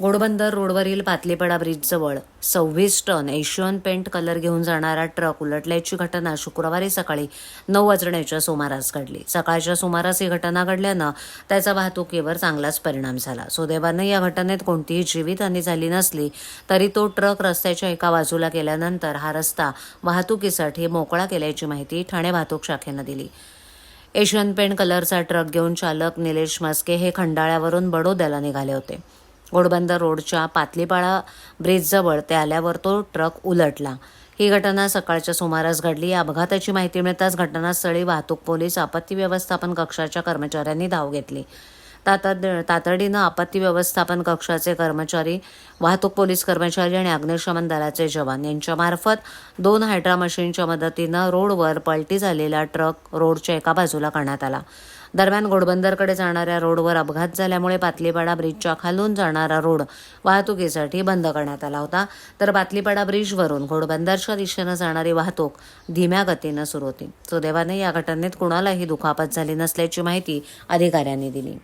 घोडबंदर रोडवरील पातलीपडा ब्रिजजवळ सव्वीस ton Asian paint colour घेऊन जाणारा ट्रक उलटल्याची घटना शुक्रवारी सकाळी नऊ वाजण्याच्या सुमारास घडली. सकाळच्या सुमारास ही घटना घडल्यानं त्याचा वाहतुकीवर चांगलाच परिणाम झाला. सुदैवानं या घटनेत कोणतीही जीवितहानी झाली नसली तरी तो ट्रक रस्त्याच्या एका बाजूला गेल्यानंतर हा रस्ता वाहतुकीसाठी मोकळा केल्याची माहिती ठाणे वाहतूक शाखेनं दिली. एशियन पेंट कलरचा ट्रक घेऊन चालक निलेश मस्के हे खंडाळ्यावरून बडोद्याला निघाले होते. घोडबंदर रोडच्या पातलीपाळा ब्रिजजवळ ते आल्यावर तो ट्रक उलटला. ही घटना सकाळच्या सुमारास घडली. या अपघाताची माहिती मिळताच घटनास्थळी वाहतूक पोलीस आपत्ती व्यवस्थापन कक्षाच्या कर्मचाऱ्यांनी धाव घेतली. तातड तातडीनं आपत्ती व्यवस्थापन कक्षाचे कर्मचारी वाहतूक पोलीस कर्मचारी आणि अग्निशमन दलाचे जवान यांच्यामार्फत दोन हायड्रा मशीनच्या मदतीनं रोडवर पलटी झालेला ट्रक रोडच्या एका बाजूला करण्यात आला. दरम्यान घोडबंदरकडे जाणाऱ्या रोडवर अपघात झाल्यामुळे पातलीपाडा ब्रिजच्या खालून जाणारा रोड वाहतुकीसाठी बंद करण्यात आला होता. तर पातलीपाडा ब्रिजवरून घोडबंदरच्या दिशेनं जाणारी वाहतूक धीम्या गतीनं सुरू होती. सुदैवाने या घटनेत कुणालाही दुखापत झाली नसल्याची माहिती अधिकाऱ्यांनी दिली.